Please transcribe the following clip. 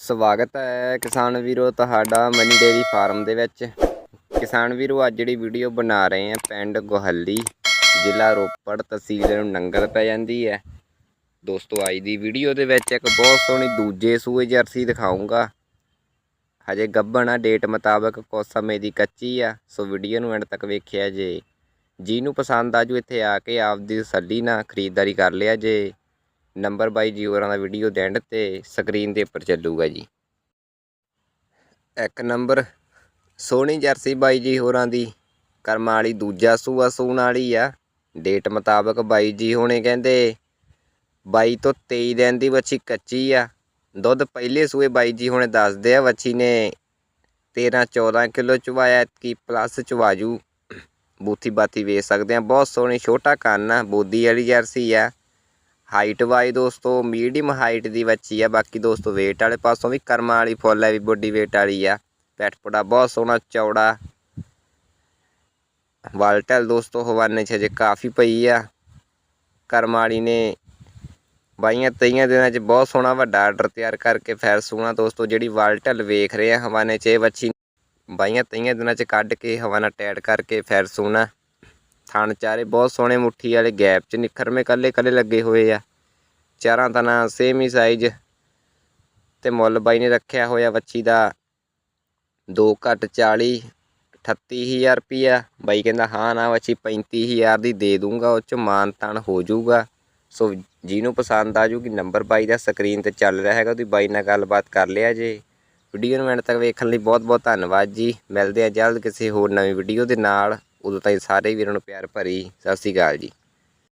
ਸਵਾਗਤ ਹੈ ਕਿਸਾਨ ਵੀਰੋ ਤੁਹਾਡਾ ਮਨੀ ਡੇਰੀ ਫਾਰਮ ਦੇ ਵਿੱਚ। ਕਿਸਾਨ ਵੀਰੋ, ਅੱਜ ਜਿਹੜੀ ਵੀਡੀਓ ਬਣਾ ਰਹੇ ਆ ਪਿੰਡ ਗੋਹੱਲੀ, ਜ਼ਿਲ੍ਹਾ ਰੋਪੜ ਤਹਿਸੀਲ ਨੂੰ ਨੰਗਲ ਪੈ ਜਾਂਦੀ ਹੈ। ਦੋਸਤੋ, ਅੱਜ ਦੀ ਵੀਡੀਓ ਦੇ ਵਿੱਚ ਇੱਕ ਬਹੁਤ ਸੋਹਣੀ ਦੂਜੇ ਸੂਏ ਜਰਸੀ ਦਿਖਾਉਂਗਾ ਹਜੇ ਗੱਭਣ ਆ ਡੇਟ ਮੁਤਾਬਕ ਕੁਝ ਸਮੇਂ ਦੀ ਕੱਚੀ ਆ, ਸੋ ਵੀਡੀਓ ਨੂੰ ਐਂਡ ਤੱਕ ਵੇਖਿਆ ਜੇ। ਜਿਹਨੂੰ ਪਸੰਦ ਆ ਆਜੂ ਇੱਥੇ ਆ ਕੇ ਆਪਦੀ ਤਸੱਲੀ ਨਾਲ ਖਰੀਦਦਾਰੀ ਕਰ ਲਿਆ ਜੇ। ਨੰਬਰ ਬਾਈ ਜੀ ਹੋਰਾਂ ਦਾ ਵੀਡੀਓ ਦੇ ਐਂਡ ਤੇ ਸਕਰੀਨ ਦੇ ਉੱਪਰ ਚੱਲੂਗਾ ਜੀ। ਇੱਕ ਨੰਬਰ ਸੋਹਣੀ ਜਰਸੀ ਬਾਈ ਜੀ ਹੋਰਾਂ ਦੀ, ਕਰਮਾਂ ਵਾਲੀ ਦੂਜਾ ਸੂਆ ਸੂਣ ਵਾਲੀ ਆ। ਡੇਟ ਮੁਤਾਬਕ ਬਾਈ ਜੀ ਹੋਣੇ ਕਹਿੰਦੇ 22 ਤੋਂ 23 ਦਿਨ ਦੀ ਵੱਛੀ ਕੱਚੀ ਆ। ਦੁੱਧ ਪਹਿਲੇ ਸੂਏ ਬਾਈ ਜੀ ਹੁਣੇ ਦੱਸਦੇ ਆ, ਵੱਛੀ ਨੇ 13 14 ਕਿਲੋ ਚਵਾਇਆ ਕੀ ਪਲੱਸ ਚਵਾਜੂ, ਬੂਥੀ ਬਾਤੀ ਵੇਚ ਸਕਦੇ ਆ। ਬਹੁਤ ਸੋਹਣੀ ਛੋਟਾ ਕੰਨ ਆ, ਬੋਦੀ ਵਾਲੀ ਜਰਸੀ ਆ। ਹਾਈਟ ਵਾਈ ਦੋਸਤੋ ਮੀਡੀਅਮ ਹਾਈਟ ਦੀ ਬੱਚੀ ਆ। ਬਾਕੀ ਦੋਸਤੋ, weight ਵਾਲੇ ਪਾਸੋਂ ਵੀ ਕਰਮਾਂ ਵਾਲੀ ਫੁੱਲ ਹੈ ਵੀ ਬੋਡੀ weight ਵਾਲੀ ਆ। ਪੈਟਪੋੜਾ ਬਹੁਤ ਸੋਹਣਾ, ਚੌੜਾ। ਵਾਲਟਲ ਦੋਸਤੋ ਹਵਾਨੇ ਚ ਜੇ ਕਾਫੀ ਪਈ ਆ। ਕਰਮਾਂ ਵਾਲੀ ਨੇ ਬਾਈਆਂ ਤਈਆਂ ਦਿਨਾਂ ਚ ਬਹੁਤ ਸੋਹਣਾ ਵੱਡਾ ਆਰਡਰ ਤਿਆਰ ਕਰਕੇ ਫੈਰ ਸੋਹਣਾ ਦੋਸਤੋ, ਜਿਹੜੀ ਵਾਲਟਲ ਵੇਖ ਰਹੇ ਆ ਹਵਾਨੇ ਚ ਇਹ ਬੱਚੀ ਬਾਈਆਂ ਤਈਆਂ ਦਿਨਾਂ ਚ ਕੱਢ ਕੇ ਹਵਾਨਾ ਟੈਟ ਕਰਕੇ ਫੈਰ ਸੋਹਣਾ ਥਣ ਚਾਰੇ ਬਹੁਤ ਸੋਹਣੇ ਮੁੱਠੀ ਵਾਲੇ ਗੈਪ ਚ ਨਿਖਰਵੇਂ ਕੱਲੇ ਕੱਲੇ ਲੱਗੇ ਹੋਏ ਆ। ਚਾਰਾਂ ਤਨਾ ਸੇਮ ਹੀ ਸਾਈਜ਼ ਤੇ ਮੁੱਲ ਬਾਈ ਨੇ ਰੱਖਿਆ ਹੋਇਆ ਵੱਛੀ ਦਾ 2 ਘੱਟ 40 38000 ਰੁਪਿਆ ਬਾਈ ਕਹਿੰਦਾ, ਹਾਂ ਨਾ ਵੱਛੀ 35000 ਦੀ ਦੇ ਦੂੰਗਾ, ਉਹ ਚ ਮਾਨ ਤਾਨ ਹੋ ਜਾਊਗਾ। ਸੋ ਜਿਹਨੂੰ ਪਸੰਦ ਆ ਜੂਗੀ ਨੰਬਰ ਬਾਈ ਦਾ ਸਕਰੀਨ ਤੇ ਚੱਲ ਰਿਹਾ ਹੈਗਾ, ਉਹਦੀ ਬਾਈ ਨਾਲ ਗੱਲਬਾਤ ਕਰ ਲਿਆ ਜੇ। ਵੀਡੀਓ ਨੂੰ ਐਂਡ ਤੱਕ ਵੇਖਣ ਲਈ ਬਹੁਤ ਬਹੁਤ ਧੰਨਵਾਦ ਜੀ। ਮਿਲਦੇ ਆ ਜਲਦ ਕਿਸੇ ਹੋਰ ਨਵੀਂ ਵੀਡੀਓ ਦੇ ਨਾਲ। ਉਦੋਂ ਤਾਈਂ ਸਾਰੇ ਵੀਰਾਂ ਨੂੰ ਪਿਆਰ ਭਰੀ ਸਤਿ ਸ਼੍ਰੀ ਅਕਾਲ ਜੀ।